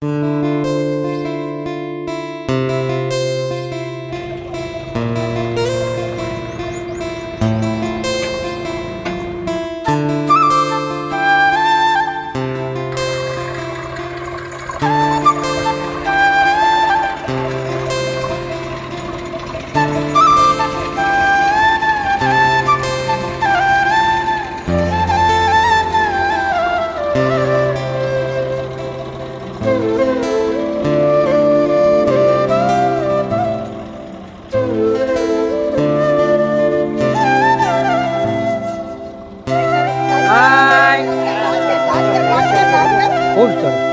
Música Portal.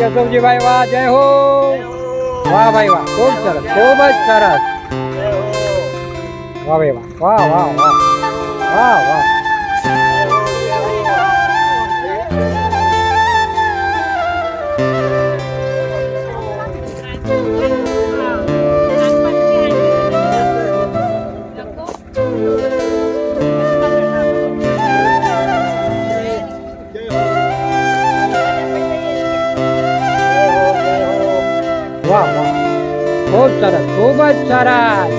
Keshavjibhai વાહ, જય હો. વાહ, ભાઈ, વાહ, ખૂબ સરસ, ખૂબ જ સરસ. વાહ, ભાઈ, વાહ વાહ વાહ વાહ વાહ વાહ. much Taras.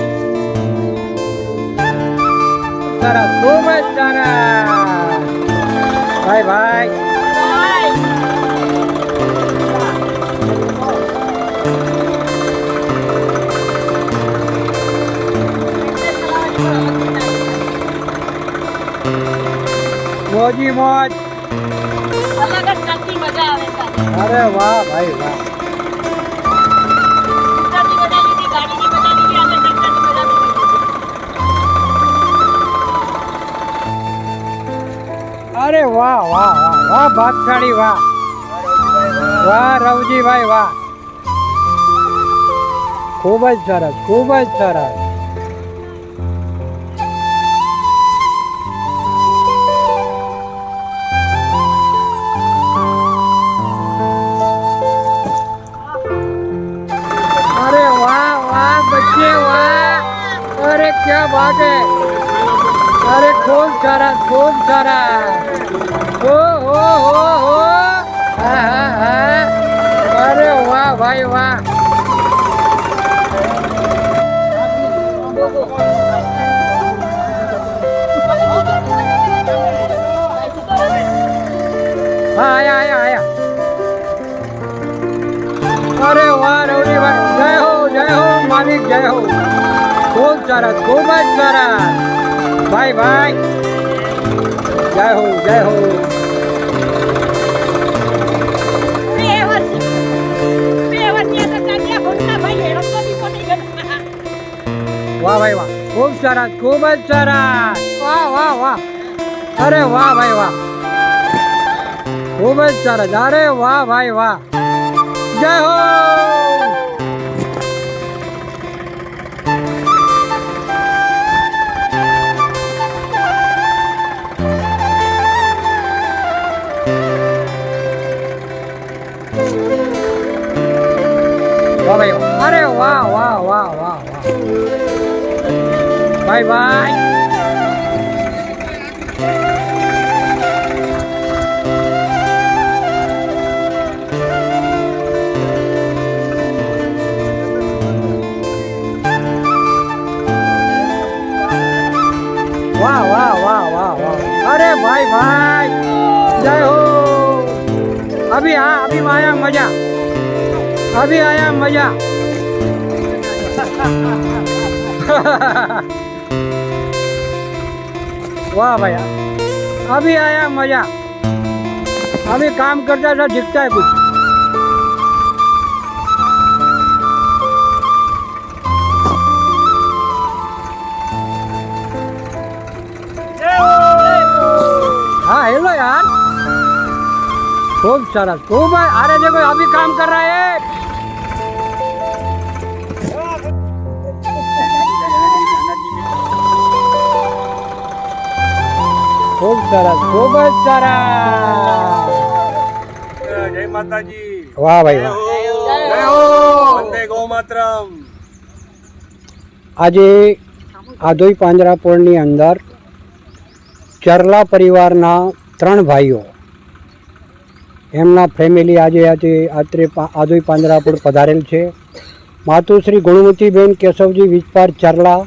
Taras, so much Taras. Bye bye. Bye. મોજી મોજ અલગ જ મજા આવે અરે વાહ ભાઈ વાહ અરે વાહ વાહ વાહ વાહ, ભાગશાળી વાહ. વાહ, રવજીભાઈ, વાહ. ખૂબ જ સરસ, ખૂબ જ સરસ. अरे वाह वाह बच्चे वाह अरे क्या बात है अरे खूब सारा खूब सारा ઓ હો હો હો. હા હા હા. અરે વાહ, ભાઈ, વાહ. હા, આયા આયા આયા. અરે વાહ રવડીભાઈ જય હો જય હો, માલિક, જય હો. ખૂબ સરસ, ખૂબ જ સરસ. ભાઈ ભાઈ. જય હો જય હો. વાહ ભાઈ વાહ ખૂબ સરસ ખૂબ જ સરસ. વાહ વાહ વાહ. અરે વાહ ભાઈ વાહ. ખૂબ જ સરસ. અરે વાહ ભાઈ વાહ. જય હો. વાહ ભાઈ વાહ અરે વાહ વાહ વાહ વાહ વાહ બાય બાય વાહ વાહ વાહ વાહ વાહ અરે ભાઈ ભાઈ જય હો અભી હા અભી આયા મજા अभी आया मज़ा। वाह भैया, अभी आया मज़ा। अभी काम करता था दिखता है कुछ। हाँ हेलो यार। खूब सारा, खूब अरे देखो, अभी काम कर रहा है। ખૂબ સરસ ખૂબ જ સરસ. જય માતાજી. વાહ ભાઈ વાહ. આજે આધોઈ પાંજરાપોળની અંદર ચરલા પરિવારના ત્રણ ભાઈઓ. એમના ફેમિલી આજે આજે આત્રે પા- આધોઈ પાંજરાપોળ પધારેલ છે. માતુશ્રી ગુણવતીબેન કેશવજી વિજપાર ચરલા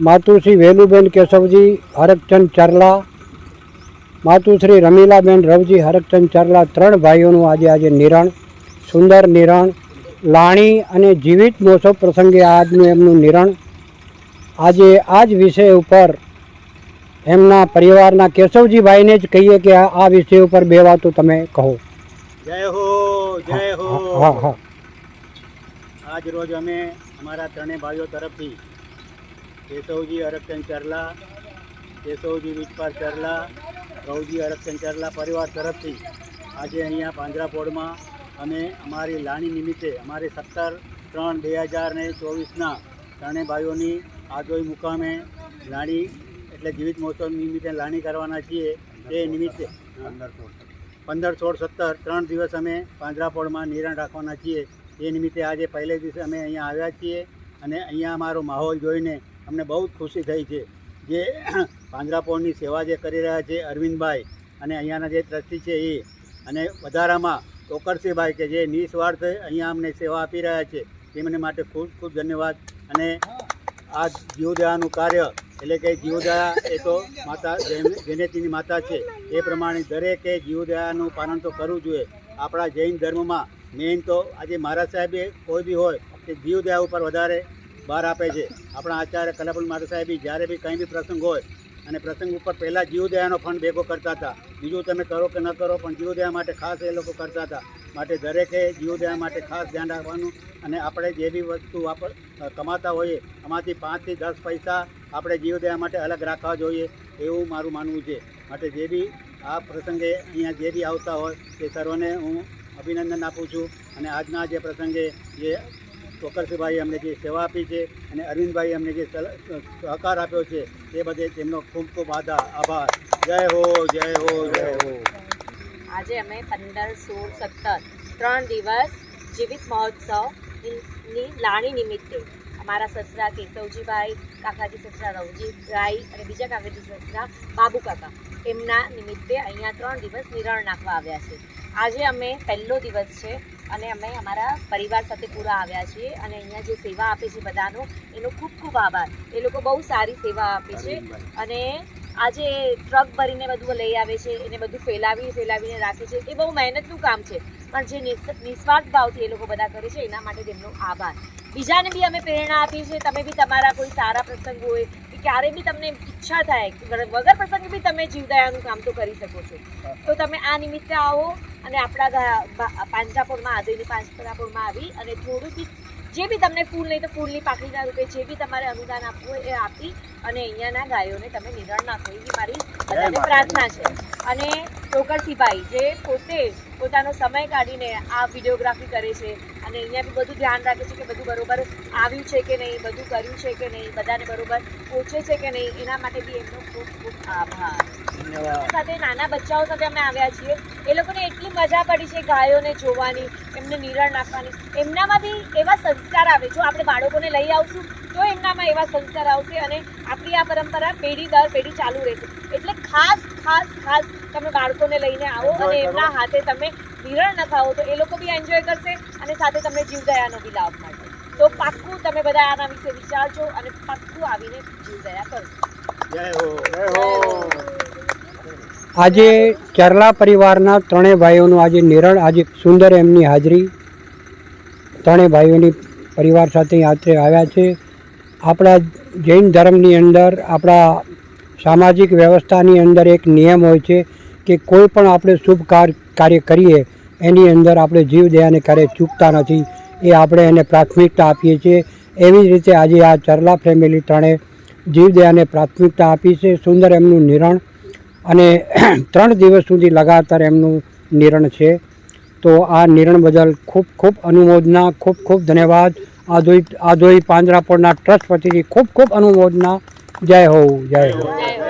માતુશ્રી વેલુબેન કેશવજી હરકચંદ ચરલા માતુશ્રી રમીલાબેન રવજી હરકચંદ ચરલા ત્રણ ભાઈઓનું આજે આજે નિરણ સુંદર નિરણ લાણી અને જીવિત મોસમ પ્રસંગે આજનું એમનું નિરણ. આજે આ જ વિષય ઉપર એમના પરિવારના કેશવજીભાઈને જ કહીએ કે આ વિષય ઉપર બે વાતો તમે કહો. જય હો જય હા. આજ રોજ અમે અમારા ત્રણેય ભાઈઓ તરફથી કેશવજી હરકચંદ ચરલા કેશવજી વિજપાલ ચરલા રવજી હરકચંદ ચરલા પરિવાર તરફથી આજે અહીંયા પાંજરાપોળમાં અમે અમારી લાણી નિમિત્તે અમારી સત્તર ત્રણ બે હજાર ને ચોવીસના ત્રણેય ભાઈઓની આદોઈ મુકામે લાણી એટલે જીવિત મહોત્સવ નિમિત્તે લાણી કરવાના છીએ. તે નિમિત્તે પંદર સોળ સત્તર ત્રણ દિવસ અમે પાંજરાપોળમાં નિરણ રાખવાના છીએ. એ નિમિત્તે આજે પહેલે દિવસે અમે અહીંયા આવ્યા છીએ અને અહીંયા અમારો માહોલ જોઈને અમને બહુ જ ખુશી થઈ છે જે પાંજરાપોળની સેવા જે કરી રહ્યા છે અરવિંદભાઈ અને અહીંયાના જે ટ્રસ્ટી છે એ અને વધારામાં ટોકરસિંહભાઈ કે જે નિસ્વાર્થ અહીંયા અમને સેવા આપી રહ્યા છે તેમને માટે ખૂબ ખૂબ ધન્યવાદ. અને આ જીવદયાનું કાર્ય, એટલે કે જીવદયા એ તો માતા જેમ- માતા છે, એ પ્રમાણે દરેકે જીવદયાનું પાલન તો કરવું જોઈએ. આપણા જૈન ધર્મમાં મેઇન તો આજે મહારાજ સાહેબે કોઈ બી હોય તે જીવદયા ઉપર વધારે ભાર આપે છે. આપણા આચાર્ય કલાપુલ માતા સાહેબી, જ્યારે બી કંઈ બી પ્રસંગ હોય, અને પ્રસંગ ઉપર પહેલાં જીવદયાનો ફંડ ભેગો કરતા હતા. બીજું તમે કરો કે ન કરો, પણ જીવદયા માટે ખાસ એ લોકો કરતા હતા. માટે દરેકે જીવદયા માટે ખાસ ધ્યાન રાખવાનું અને આપણે જે બી વસ્તુ વાપર કમાતા હોઈએ એમાંથી પાંચથી દસ પૈસા આપણે જીવદયા માટે અલગ રાખવા જોઈએ, એવું મારું માનવું છે. માટે જે બી આ પ્રસંગે અહીંયા જે બી આવતા હોય તે સર્વને હું અભિનંદન આપું છું. અને આજના જે પ્રસંગે જે ટોકરસિંહભાઈ અમને જે સેવા આપી છે અને અરવિંદભાઈએ અમને જે સહકાર આપ્યો છે, તે બધે તેમનો ખૂબ ખૂબ આભાર આભાર. જય હો જય હો જય હો. આજે અમે પંદર, સોળ, સત્તર, ત્રણ દિવસ જીવિત મહોત્સવની લાણી નિમિત્તે અમારા સસરા કેશવજીભાઈ, કાકાજી સસરા રવજીભાઈ અને બીજા કાકાજી સસરા બાબુ કાકા એમના નિમિત્તે અહીંયા ત્રણ દિવસ નિરણ નાખવા આવ્યા છે. આજે અમે પહેલો દિવસ છે અને અમે અમારા પરિવાર સાથે પૂરા આવ્યા છીએ અને અહીંયા જે સેવા આપે છે બધાનો એનો ખૂબ ખૂબ આભાર. એ લોકો બહુ સારી સેવા આપે છે અને આજે ટ્રક ભરીને બધું લઈ આવે છે એને બધું ફેલાવી ફેલાવીને રાખે છે. એ બહુ મહેનતનું કામ છે. પણ જે નિસ- નિસ્વાર્થ ભાવથી એ લોકો બધા કરે છે એના માટે તેમનો આભાર. બીજાને બી અમે પ્રેરણા આપીએ છીએ તમે બી તમારા કોઈ સારા પ્રસંગ હોય કે ક્યારે બી તમને ઈચ્છા થાય વગર વગર પ્રસંગે બી તમે જીવદયાનું કામ તો કરી શકો છો. તો તમે આ નિમિત્તે આવો અને આપણા ગા- આદિની પાંજરાપોળમાં આવી અને થોડું બી જે બી તમને ફૂલ નહીં તો ફૂલની પાકડીના રૂપે જે બી તમારે અનુદાન આપવું હોય એ આપી અને અહીંયાના ગાયોને તમે નિરણ નાખો. એવી મારી બધાને પ્રાર્થના છે. અને ટોકરસીભાઈ જે પોતે પોતાનો સમય કાઢીને આ વિડીયોગ્રાફી કરે છે અને અહીંયા બી બધું ધ્યાન રાખે છે કે બધું બરોબર આવ્યું છે કે નહીં બધું કર્યું છે કે નહીં બધાને બરોબર પહોંચે છે કે નહીં એના માટે બી એમનો ખૂબ ખૂબ આભાર. સાથે નાના બચ્ચાઓ સાથે અમે આવ્યા છીએ. એ લોકોને એટલી મજા પડી છે ગાયોને જોવાની એમને નિરણ નાખવાની. એમનામાંથી એવા સંસ્કાર આવે જો આપણે બાળકોને લઈ આવશું તો એમનામાં એવા સંસ્કાર આવશે અને આપણી આ પરંપરા પેઢી દર પેઢી ચાલુ રહેશે. એટલે ખાસ ખાસ ખાસ તમે બાળકોને લઈને આવો અને એમના હાથે તમે નિરણ નખાવો તો એ લોકો બી એન્જોય કરશે અને સાથે તમને જીવદયાનો બી લાભ મળશે. તો પાક્કું તમે બધા આના વિશે વિચારજો અને પાક્કું આવીને જીવદયા કરશો જય હો. જય હો. આજે ચરલા પરિવારના ત્રણેય ભાઈઓનું આજે નિરણ, આજે સુંદર એમની હાજરી. ત્રણેય ભાઈઓની પરિવાર સાથે યાત્રે આવ્યા છે. આપણા જૈન ધર્મની અંદર, આપણા સામાજિક વ્યવસ્થાની અંદર એક નિયમ હોય છે કે કોઈ પણ આપણે શુભ કાર- કાર્ય કરીએ, એની અંદર આપણે જીવદયાને ક્યારે ચૂકતા નથી. એ આપણે એને પ્રાથમિકતા આપીએ છીએ. એવી જ રીતે આજે આ ચરલા ફેમિલી ત્રણે જીવદયાને પ્રાથમિકતા આપી છે. સુંદર એમનું નિરણ અને ત્રણ દિવસ સુધી લગાતાર એમનું નિરણ છે. તો આ નિરણ બદલ ખૂબ ખૂબ અનુમોદના, ખૂબ ખૂબ ધન્યવાદ. આધોઈ આધોઈ પાંજરાપોળના ટ્રસ્ટ વતીથી ખૂબ ખૂબ અનુમોદના. જય હો જય હો.